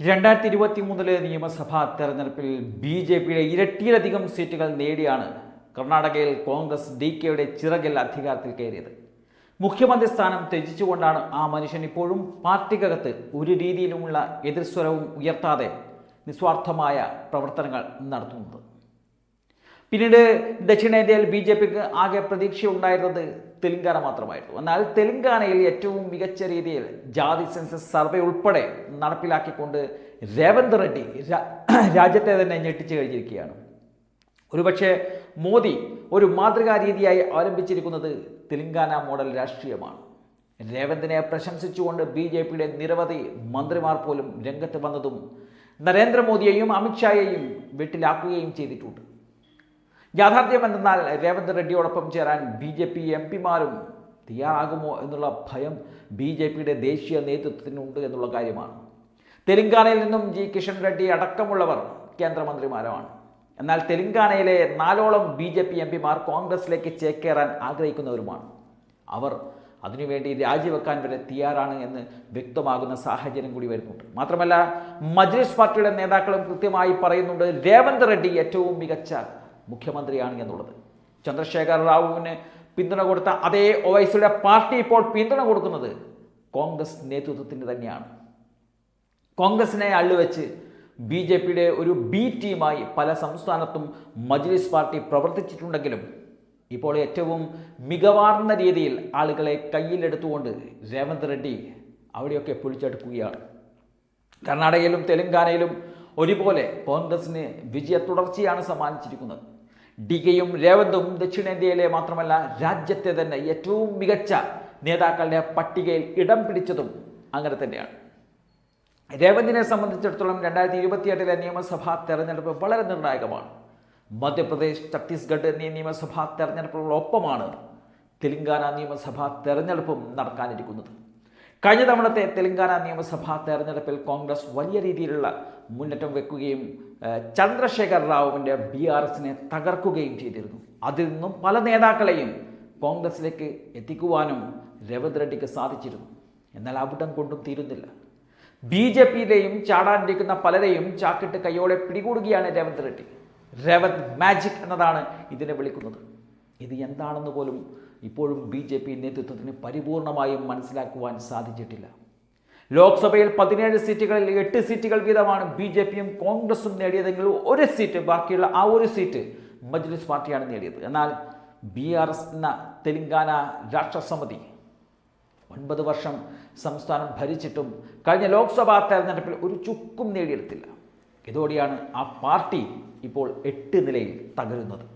രണ്ടായിരത്തി ഇരുപത്തി മൂന്നിലെ നിയമസഭാ തെരഞ്ഞെടുപ്പിൽ ബി ജെ പിയുടെ ഇരട്ടിയിലധികം സീറ്റുകൾ നേടിയാണ് കർണാടകയിൽ കോൺഗ്രസ് ഡി കെയുടെ ചിറകിൽ അധികാരത്തിൽ കയറിയത്. മുഖ്യമന്ത്രി സ്ഥാനം ത്യജിച്ചുകൊണ്ടാണ് ആ മനുഷ്യൻ ഇപ്പോഴും പാർട്ടിക്കകത്ത് ഒരു രീതിയിലുമുള്ള എതിർസ്വരവും ഉയർത്താതെ നിസ്വാർത്ഥമായ പ്രവർത്തനങ്ങൾ നടത്തുന്നത്. പിന്നീട് ദക്ഷിണേന്ത്യയിൽ ബി ജെ പിക്ക് ആകെ പ്രതീക്ഷയുണ്ടായിരുന്നത് തെലങ്കാന മാത്രമായിരുന്നു. എന്നാൽ തെലുങ്കാനയിൽ ഏറ്റവും മികച്ച രീതിയിൽ ജാതി സെൻസസ് സർവേ ഉൾപ്പെടെ നടപ്പിലാക്കിക്കൊണ്ട് രേവന്ത് റെഡ്ഡി രാജ്യത്തെ തന്നെ ഞെട്ടിച്ചു കഴിഞ്ഞിരിക്കുകയാണ്. ഒരുപക്ഷെ മോദി ഒരു മാതൃകാ രീതിയായി അവലംബിച്ചിരിക്കുന്നത് തെലുങ്കാന മോഡൽ രാഷ്ട്രീയമാണ്. രേവന്തിനെ പ്രശംസിച്ചുകൊണ്ട് ബി ജെ പിയുടെ നിരവധി മന്ത്രിമാർ പോലും രംഗത്ത് വന്നതും നരേന്ദ്രമോദിയെയും അമിത്ഷായെയും വീട്ടിലാക്കുകയും ചെയ്തിട്ടുണ്ട്. യാഥാർത്ഥ്യം എന്തെന്നാൽ രേവന്ത് റെഡ്ഡിയോടൊപ്പം ചേരാൻ ബി ജെ പി എം പിമാരും തയ്യാറാകുമോ എന്നുള്ള ഭയം ബി ജെ പിയുടെ ദേശീയ നേതൃത്വത്തിനുണ്ട് എന്നുള്ള കാര്യമാണ്. തെലങ്കാനയിൽ നിന്നും ജി കിഷൻ റെഡ്ഡി അടക്കമുള്ളവർ കേന്ദ്രമന്ത്രിമാരുമാണ് എന്നാൽ തെലങ്കാനയിലെ നാലോളം ബി ജെ പി എം പിമാർ കോൺഗ്രസിലേക്ക് ചേക്കേറാൻ ആഗ്രഹിക്കുന്നവരുമാണ്. അവർ അതിനുവേണ്ടി രാജിവെക്കാൻ വരെ തയ്യാറാണ് എന്ന് വ്യക്തമാകുന്ന സാഹചര്യം കൂടി വരുന്നുണ്ട്. മാത്രമല്ല മജ്ലിസ് പാർട്ടിയുടെ നേതാക്കളും കൃത്യമായി പറയുന്നുണ്ട് രേവന്ത് റെഡ്ഡി ഏറ്റവും മികച്ച മുഖ്യമന്ത്രിയാണ് എന്നുള്ളത്. ചന്ദ്രശേഖർ റാവുവിന് പിന്തുണ കൊടുത്ത അതേ ഒവൈസിയുടെ പാർട്ടി ഇപ്പോൾ പിന്തുണ കൊടുക്കുന്നത് കോൺഗ്രസ് നേതൃത്വത്തിന് തന്നെയാണ്. കോൺഗ്രസിനെ അള്ളുവെച്ച് ബി ജെ പിയുടെ ഒരു ബി ടീമായി പല സംസ്ഥാനത്തും മജ്ലിസ് പാർട്ടി പ്രവർത്തിച്ചിട്ടുണ്ടെങ്കിലും ഇപ്പോൾ ഏറ്റവും മികവാർന്ന രീതിയിൽ ആളുകളെ കയ്യിലെടുത്തുകൊണ്ട് രേവന്ത് റെഡ്ഡി അവിടെയൊക്കെ പൊളിച്ചെടുക്കുകയാണ് കർണാടകയിലും തെലങ്കാനയിലും ഒരുപോലെ കോൺഗ്രസിന് വിജയ തുടർച്ചയാണ് സമ്മാനിച്ചിരിക്കുന്നത്. ഡി കെയും രേവന്തും ദക്ഷിണേന്ത്യയിലെ മാത്രമല്ല രാജ്യത്തെ തന്നെ ഏറ്റവും മികച്ച നേതാക്കളുടെ പട്ടികയിൽ ഇടം പിടിച്ചതും അങ്ങനെ തന്നെയാണ്. രേവന്തിനെ സംബന്ധിച്ചിടത്തോളം രണ്ടായിരത്തി ഇരുപത്തിയെട്ടിലെ നിയമസഭാ തെരഞ്ഞെടുപ്പ് വളരെ നിർണായകമാണ്. മധ്യപ്രദേശ് ഛത്തീസ്ഗഡ് എന്നീ നിയമസഭാ തെരഞ്ഞെടുപ്പുകളൊപ്പമാണ് തെലങ്കാന നിയമസഭാ തെരഞ്ഞെടുപ്പും നടക്കാനിരിക്കുന്നത്. കഴിഞ്ഞ തവണത്തെ തെലങ്കാന നിയമസഭാ തെരഞ്ഞെടുപ്പിൽ കോൺഗ്രസ് വലിയ രീതിയിലുള്ള മുന്നേറ്റം വെക്കുകയും ചന്ദ്രശേഖർ റാവുവിന്റെ ബി ആർ എസിനെ തകർക്കുകയും ചെയ്തിരുന്നു. അതിൽ നിന്നും പല നേതാക്കളെയും കോൺഗ്രസിലേക്ക് എത്തിക്കുവാനും രേവന്ത് റെഡ്ഡിക്ക് സാധിച്ചിരുന്നു. എന്നാൽ അവിടം കൊണ്ടും തീരുന്നില്ല. ബി ജെ പിയിലെയും ചാടാനിരിക്കുന്ന പലരെയും ചാക്കിട്ട് കൈയോടെ പിടികൂടുകയാണ് രേവന്ത് റെഡ്ഡി രേവന്ത് മാജിക് എന്നതാണ് ഇതിനെ വിളിക്കുന്നത്. ഇത് എന്താണെന്ന് പോലും ഇപ്പോഴും ബി ജെ പി നേതൃത്വത്തിന് പരിപൂർണമായും മനസ്സിലാക്കുവാൻ സാധിച്ചിട്ടില്ല. ലോക്സഭയിൽ പതിനേഴ് സീറ്റുകളിൽ എട്ട് സീറ്റുകൾ വീതമാണ് ബി ജെ പിയും കോൺഗ്രസും നേടിയതെങ്കിൽ ഒരു സീറ്റ് ബാക്കിയുള്ള ആ ഒരു സീറ്റ് മജ്ലിസ് പാർട്ടിയാണ് നേടിയത്. എന്നാൽ ബി ആർ എസ് എന്ന തെലങ്കാന രാഷ്ട്രസമിതി ഒൻപത് വർഷം സംസ്ഥാനം ഭരിച്ചിട്ടും കഴിഞ്ഞ ലോക്സഭാ തെരഞ്ഞെടുപ്പിൽ ഒരു ചുക്കും നേടിയെടുത്തില്ല. ഇതോടെയാണ് ആ പാർട്ടി ഇപ്പോൾ എട്ട് നിലയിൽ തകരുന്നത്.